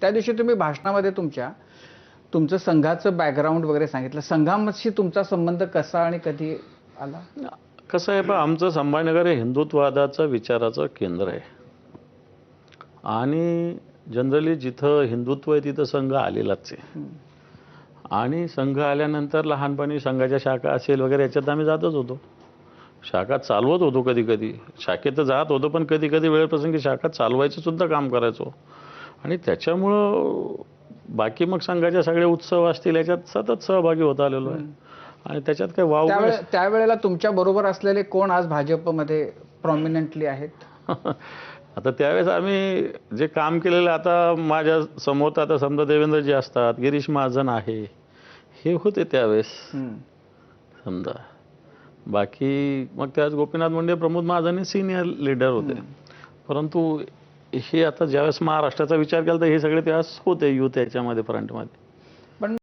त्या दिवशी तुम्ही भाषणामध्ये तुमच्या तुमचं संघाचं बॅकग्राऊंड वगैरे सांगितलं. संघाशी तुमचा संबंध कसा आणि कधी आला? कसं आहे पहा आमचं संभाजीनगर हे हिंदुत्ववादाचं विचाराचं केंद्र आहे. आणि जनरली जिथं हिंदुत्व आहे तिथं संघ आलेलाच आहे. आणि संघ आल्यानंतर लहानपणी संघाच्या शाखा असेल वगैरे याच्यात आम्ही जातच होतो. शाखा चालवत होतो कधी कधी. शाखेत जात होतो पण कधी कधी वेळप्रसंगी शाखा चालवायचं सुद्धा काम करायचो. आणि त्याच्यामुळं बाकी मग संघाच्या सगळे उत्सव असतील याच्यात सतत सहभागी होत आलेलो आहे. आणि त्याच्यात काही वाव त्यावेळे त्यावेळेला तुमच्या बरोबर असलेले कोण आज भाजपमध्ये प्रॉमिनंटली आहेत? आता त्यावेळेस आम्ही जे काम केलेलं आता माझ्यासमोर तर आता समजा देवेंद्रजी असतात गिरीश महाजन आहे हे होते त्यावेळेस. समजा. बाकी मग त्यावेळेस गोपीनाथ मुंडे प्रमोद महाजन हे सिनियर लीडर होते. परंतु हे आता ज्यावेळेस महाराष्ट्राचा विचार केला तर हे सगळे त्यावेळेस होते युथ याच्यामध्ये फ्रंटमध्ये.